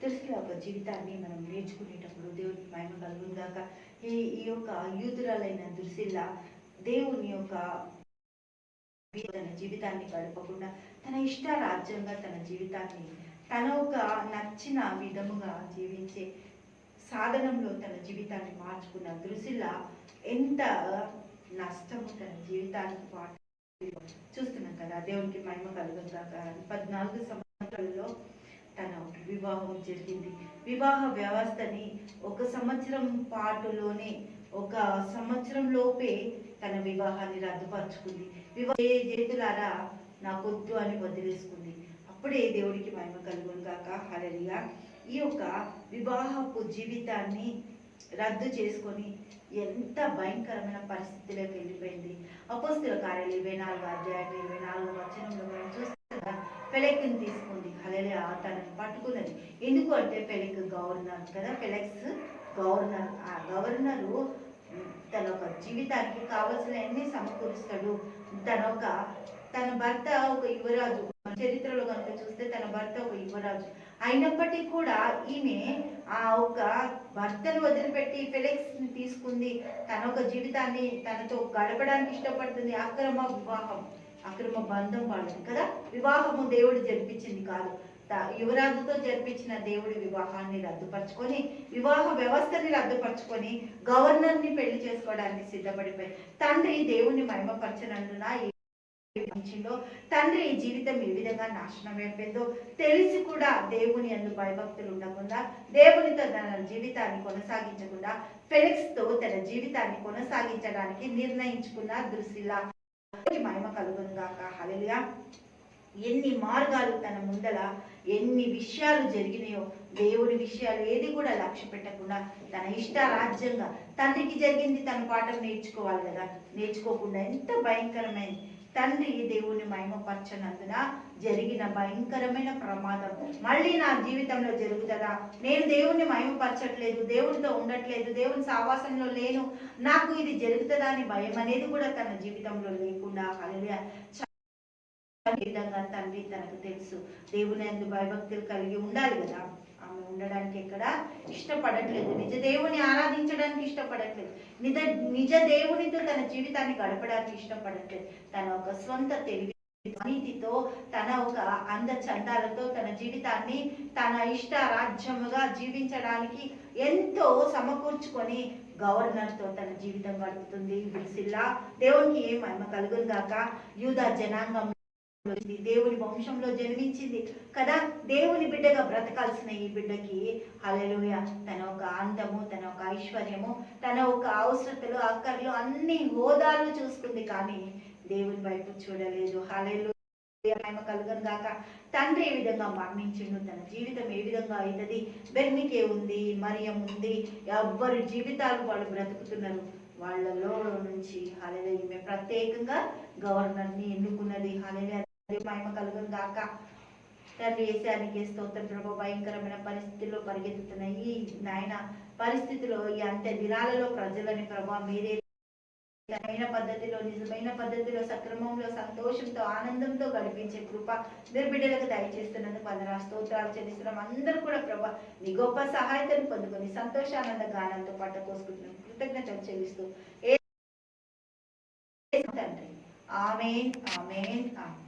తులసి ఒక జీవితాన్ని మనం నేర్చుకునేటప్పుడు దేవుని మహిమ కలుగుందాక ఈ ఈ యొక్క యూదురాలైన దుర్శిల్ల దేవుని యొక్క తన జీవితాన్ని గడపకుండా తన ఇష్ట రాజ్యంగా తన జీవితాన్ని తన ఒక నచ్చిన విధముగా జీవించే సాధనంలో తన జీవితాన్ని మార్చుకున్న దురుసిల్ల ఎంత నష్టము తన జీవితానికి పాటు చూస్తున్నాం కదా. దేవునికి మహిమ కలుగుతాక పద్నాలుగు సంవత్సరాలలో తన వివాహం జరిగింది. వివాహ వ్యవస్థని ఒక సంవత్సరం పాటులోనే ఒక సంవత్సరం లోపే తన వివాహాన్ని రద్దుపరుచుకుంది. వివాహ చేతులారా నాకొద్దు అని వదిలేసుకుంది. అప్పుడే దేవుడికి మహిమ కలుగును కాక హరలియా ఈ యొక్క వివాహపు జీవితాన్ని రద్దు చేసుకొని ఎంత భయంకరమైన పరిస్థితిలోకి వెళ్ళిపోయింది. అపోస్తుల కార్యాలు ఇరవై నాలుగు అధ్యాయం ఇరవై నాలుగు వచనంలో మనం చూస్తున్నా పెలెక్ని తీసుకుంది. హలలియా ఆటాన్ని పట్టుకున్నది. ఎందుకు అంటే పెలెక్ గవర్నర్ కదా పెలెక్స్ గవర్నర్ ఆ గవర్నరు తన ఒక జీవితానికి కావలసిన అన్ని సమకూరుస్తాడు. తన ఒక తన భర్త ఒక యువరాజు చరిత్రలో కనుక చూస్తే తన భర్త ఒక యువరాజు. అయినప్పటికీ కూడా ఈమె ఆ ఒక భర్తను వదిలిపెట్టి ఫెలిక్స్ని తీసుకుంది. తన ఒక జీవితాన్ని తనతో గడపడానికి ఇష్టపడుతుంది. అక్రమ వివాహం. అక్రమ బంధం వాళ్ళది కదా? వివాహము దేవుడు జరిపించింది కాదు. యువరాజుతో జరిపించిన దేవుడి వివాహాన్ని రద్దుపరుచుకొని వివాహ వ్యవస్థని రద్దుపరుచుకొని గవర్నర్ని పెళ్ళి చేసుకోవడానికి సిద్ధపడిపోయి తండ్రి దేవుని మహిమపరచనందున తండ్రి ఈ జీవితం ఏ విధంగా నాశనం అయిపోయిందో తెలిసి కూడా దేవుని అందు భయభక్తులు ఉండకుండా దేవునితో తన జీవితాన్ని కొనసాగించకుండా ఫెలిక్స్తో తన జీవితాన్ని కొనసాగించడానికి నిర్ణయించుకున్న దృశిలా మహిమ కలుగును హలలుగా ఎన్ని మార్గాలు తన ముందల ఎన్ని విషయాలు జరిగినాయో దేవుడి విషయాలు ఏది కూడా లక్ష్య పెట్టకుండా తన ఇష్ట రాజ్యంగా తండ్రికి జరిగింది తన పాఠం నేర్చుకోవాలి కదా. నేర్చుకోకుండా ఎంత భయంకరమైంది. తండ్రి దేవుని మహిమపరచనందున జరిగిన భయంకరమైన ప్రమాదం మళ్ళీ నా జీవితంలో జరుగుతుందా? నేను దేవుణ్ణి మహిమపరచట్లేదు దేవునితో ఉండట్లేదు దేవుని సావాసంలో లేను. నాకు ఇది జరుగుతుందా అని భయం అనేది కూడా తన జీవితంలో లేకుండా హల్లెలూయా. విధంగా తండ్రి తనకు తెలుసు. దేవుని అందు భయభక్తులు కలిగి ఉండాలి కదా. ఆమె ఉండడానికి ఎక్కడ ఇష్టపడట్లేదు. నిజ దేవుని ఆరాధించడానికి ఇష్టపడట్లేదు. నిజ నిజ దేవునితో తన జీవితాన్ని గడపడానికి ఇష్టపడట్లేదు. తన ఒక స్వంత తెలివి నీతితో తన ఒక అంద చందాలతో తన జీవితాన్ని తన ఇష్ట రాజ్యముగా జీవించడానికి ఎంతో సమకూర్చుకొని గవర్నర్తో తన జీవితం గడుపుతుంది. బిసిల్లా దేవునికి ఏ మహిమ కలుగును గాక. యూదా జనాంగం వచ్చింది. దేవుని వంశంలో జన్మించింది. కదా? దేవుని బిడ్డగా బ్రతకాల్సిన ఈ బిడ్డకి హల్లెలూయ. తన ఒక అందము తన ఒక ఐశ్వర్యము తన ఒక అవసరతలు అక్కర్లు అన్ని హోదాలు చూసుకుంది కానీ దేవుని వైపు చూడలేదు. హల్లెలూయ. ఆయన కలుగను గాక. తండ్రి ఏ విధంగా మరణించిండు? తన జీవితం ఏ విధంగా అవుతుంది బెర్నికే ఉంది మరియం ఉంది. ఎవ్వరి జీవితాలు వాళ్ళు బ్రతుకుతున్నారు. వాళ్ళలో నుంచి హాలేలు ఈమె ప్రత్యేకంగా గవర్నర్ని ఎన్నుకున్నది హాలేలు మహిమ కలుగును గాక. తండ్రి ఏసానికి స్తోత్రం ప్రభు. భయంకరమైన పరిస్థితుల్లో పరిగెత్తుతున్న ఈ నాయన పరిస్థితిలో ఈ అంత్య దినాలలో ప్రజలని ప్రభా మీరే నిజమైన పద్ధతిలో నిజమైన పద్ధతిలో సక్రమంలో సంతోషంతో ఆనందంతో గడిపించే కృప మీరు బిడ్డలకు దయచేస్తున్నందుకు వందన స్తోత్రాలు చెల్లిస్తున్నాం. అందరూ కూడా ప్రభా నీ గొప్ప సహాయతను పొందుకొని సంతోషానంద గానంతో పాట కోసుకుంటున్నాం. కృతజ్ఞతలు చెల్లిస్తూ. ఏ తండ్రి. ఆమెన్ ఆమెన్ ఆమె